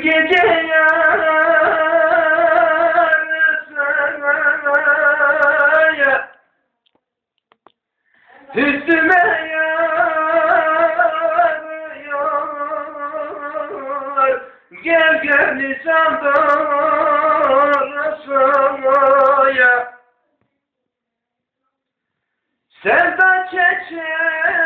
gece yarasaya Üstüme yarıyor Gel gel lisan doğrusaya Sevda çeçeğe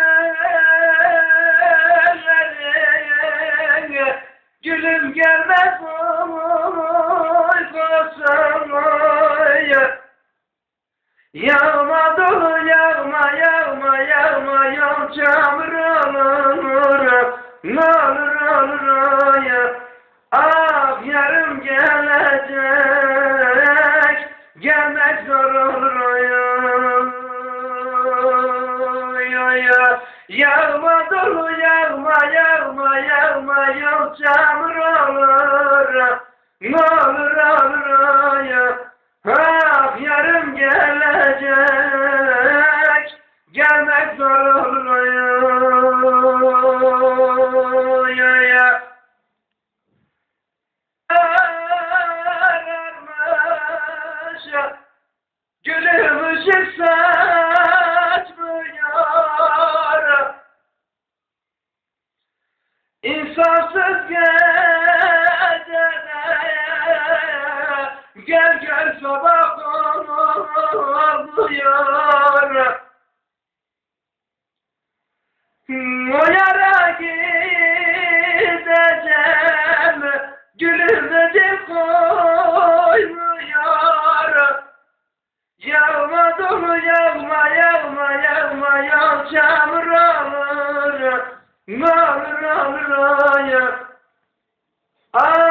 Yağma dolu yağma yağma yağma yağ çamur olur Ne olur ya Ah yarım gelecek Gelmek zor olur ya ya Yağma dolu yağma yağma yağma yağ çamur olur Ne olur ya İnsafsız gecede Gel gel sabah oluyor O yara gideceğim Gülümüzü koymuyor. Yağma dolu yağma yağma yağma yağ çamur olur Ne olur Ah